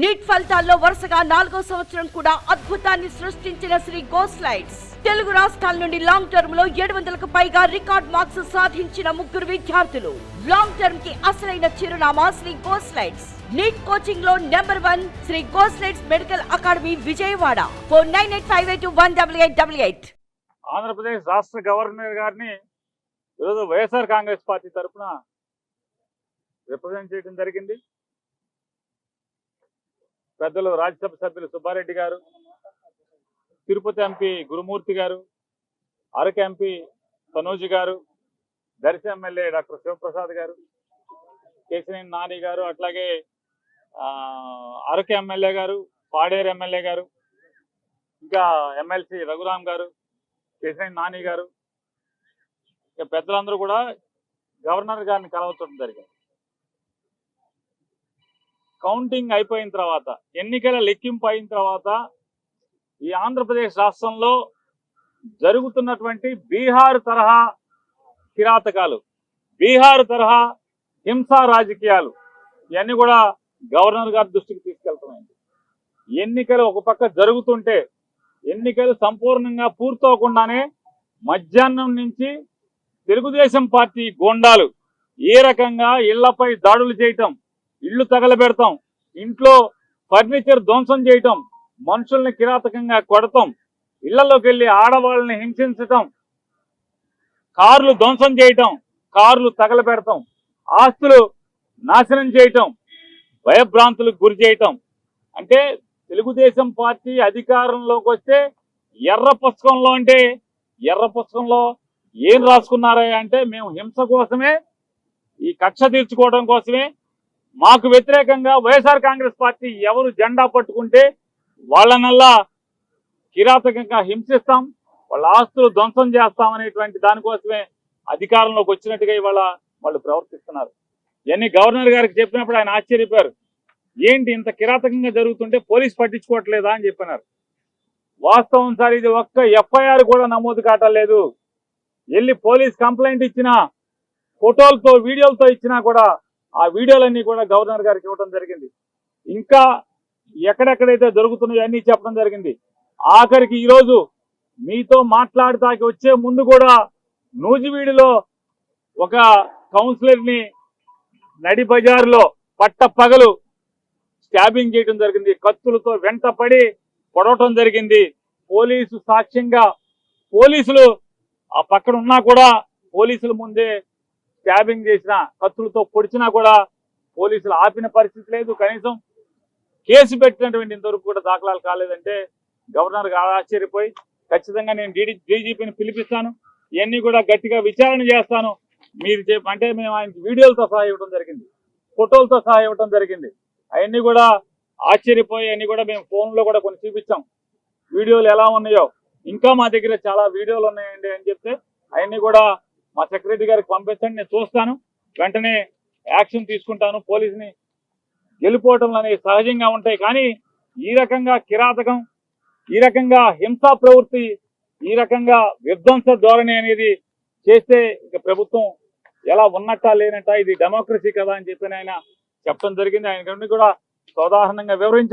Neat ఫలితాల్లో వరుసగా నాలుగో సంవత్సరం కూడా అద్భుతాన్ని సృష్టించిన శ్రీ గోస్లైట్స్ తెలుగు రాష్ట్రాల నుండి లాంగ్ టర్మ్లో ఏడు వందలకు పైగా రికార్డ్ మార్క్స్ సాధించిన ముగ్గురు విద్యార్థులు. లాంగ్ టర్మ్కి అసలైన చిరునామా Shri గోస్లైట్స్ NEET కోచింగ్లో number one Sri Goslites medical academy Vijayawada. Four nine eight five eight one double eight double eight. Andhra Pradesh రాష్ట్ర గవర్నర్ గారిని ఈరోజు వైఎస్ఆర్ కాంగ్రెస్ పార్టీ తరఫున రిప్రజెంట్ చేయడం జరిగింది. పెద్దలు రాజ్యసభ సభ్యులు సుబ్బారెడ్డి గారు తిరుపతి ఎంపీ గురుమూర్తి గారు అరకు ఎంపీ తనూజి గారు దర్శి ఎమ్మెల్యే డాక్టర్ శివప్రసాద్ గారు కేశినేని నాని గారు అట్లాగే ఆ, అరకు ఎమ్మెల్యే గారు పాడేరు ఎమ్మెల్యే గారు ఇంకా ఎమ్మెల్సీ రఘురామ్ గారు కేశినేని నాని గారు ఇక పెద్దలందరూ కూడా గవర్నర్ గారిని కలవటం జరిగింది. కౌంటింగ్ అయిపోయిన తర్వాత ఎన్నికల లెక్కింపు అయిన తర్వాత ఈ ఆంధ్రప్రదేశ్ రాష్ట్రంలో జరుగుతున్నటువంటి బీహార్ తరహా కిరాతకాలు బీహార్ తరహా హింసా రాజకీయాలు ఇవన్నీ కూడా గవర్నర్ గారి దృష్టికి తీసుకెళ్తున్నాయి. ఎన్నికలు ఒక పక్క జరుగుతుంటే ఎన్నికలు సంపూర్ణంగా పూర్తవకుండానే మధ్యాహ్నం నుంచి తెలుగుదేశం పార్టీ గోండాలు ఏ రకంగా ఇళ్ళపై దాడులు చేయటం ఇళ్ళు తగలబెడతాం. ఇంట్లో ఫర్నిచర్ ధ్వంసం చేయటం మనుషుల్ని కిరాతకంగా కొడతాం ఇళ్ళలోకి వెళ్ళి ఆడవాళ్ళని హింసించటం కార్లు ధ్వంసం చేయటం కార్లు తగలబెడతాం ఆస్తులు నాశనం చేయటం భయభ్రాంతులకు గురి చేయటం. అంటే తెలుగుదేశం పార్టీ అధికారంలోకి వస్తే ఎర్ర పుస్తకంలో అంటే ఎర్ర పుస్తకంలో ఏం రాసుకున్నారా అంటే మేము హింస కోసమే ఈ కక్ష తీర్చుకోవడం కోసమే మాకు వ్యతిరేకంగా వైఎస్ఆర్ కాంగ్రెస్ పార్టీ ఎవరు జెండా పట్టుకుంటే వాళ్ళనల్లా కిరాతకంగా హింసిస్తాం వాళ్ళ ఆస్తులు ధ్వంసం చేస్తాం అనేటువంటి దానికోసమే అధికారంలోకి వచ్చినట్టుగా ఇవాళ వాళ్ళు ప్రవర్తిస్తున్నారు. ఇవన్నీ గవర్నర్ గారికి చెప్పినప్పుడు ఆయన ఆశ్చర్యపోయారు. ఏంటి ఇంత కిరాతకంగా జరుగుతుంటే పోలీస్ పట్టించుకోవట్లేదా అని చెప్పినారు. వాస్తవం సార్ ఇది ఒక్క ఎఫ్ఐఆర్ కూడా నమోదు కావట్లేదు వెళ్ళి పోలీస్ కంప్లైంట్ ఇచ్చినా ఫోటోలతో వీడియోలతో ఇచ్చినా కూడా ఆ వీడియోలన్నీ కూడా గవర్నర్ గారికి ఇవ్వడం జరిగింది. ఇంకా ఎక్కడెక్కడైతే జరుగుతున్నాయో అన్నీ చెప్పడం జరిగింది. ఆఖరికి ఈరోజు మీతో మాట్లాడటానికి వచ్చే ముందు కూడా నూజివీడిలో ఒక కౌన్సిలర్ని నడి బజార్లో పట్ట పగలు స్టాబింగ్ చేయడం జరిగింది. కత్తులతో వెంట పడి పొడవటం జరిగింది. పోలీసు సాక్ష్యంగా పోలీసులు ఆ పక్కన ఉన్నా కూడా పోలీసుల ముందే స్టాబింగ్ చేసిన కత్తులతో పొడిచినా కూడా పోలీసులు ఆపిన పరిస్థితి లేదు. కనీసం కేసు పెట్టినటువంటి ఇంతవరకు కూడా దాఖలాలు కాలేదంటే గవర్నర్ ఆశ్చర్యపోయి ఖచ్చితంగా నేను డీడీ డీజీపీని పిలిపిస్తాను. ఇవన్నీ కూడా గట్టిగా విచారణ చేస్తాను. మీరు అంటే మేము ఆయనకి వీడియోలతో సహా ఇవ్వడం జరిగింది. ఫోటోలతో సహా ఇవ్వడం జరిగింది. అవన్నీ కూడా ఆశ్చర్యపోయి అన్ని కూడా మేము ఫోన్లో కూడా కొన్ని చూపించాం. వీడియోలు ఎలా ఉన్నాయో. ఇంకా మా దగ్గర చాలా వీడియోలు ఉన్నాయండి అని చెప్తే అవన్నీ కూడా మా సెక్రటరీ గారికి పంపించండి నేను చూస్తాను. వెంటనే యాక్షన్ తీసుకుంటాను. పోలీసుని గెలిపోవటం అనేవి సహజంగా ఉంటాయి. కానీ ఈ రకంగా కిరాతకం ఈ రకంగా హింసా ప్రవృత్తి ఈ రకంగా విధ్వంస ధోరణి అనేది చేస్తే ఇక ప్రభుత్వం ఎలా ఉన్నట్టా లేనట్టా ఇది డెమోక్రసీ కదా అని చెప్పి ఆయన చెప్పడం జరిగింది. ఆయన కూడా సాధారణంగా వివరించారు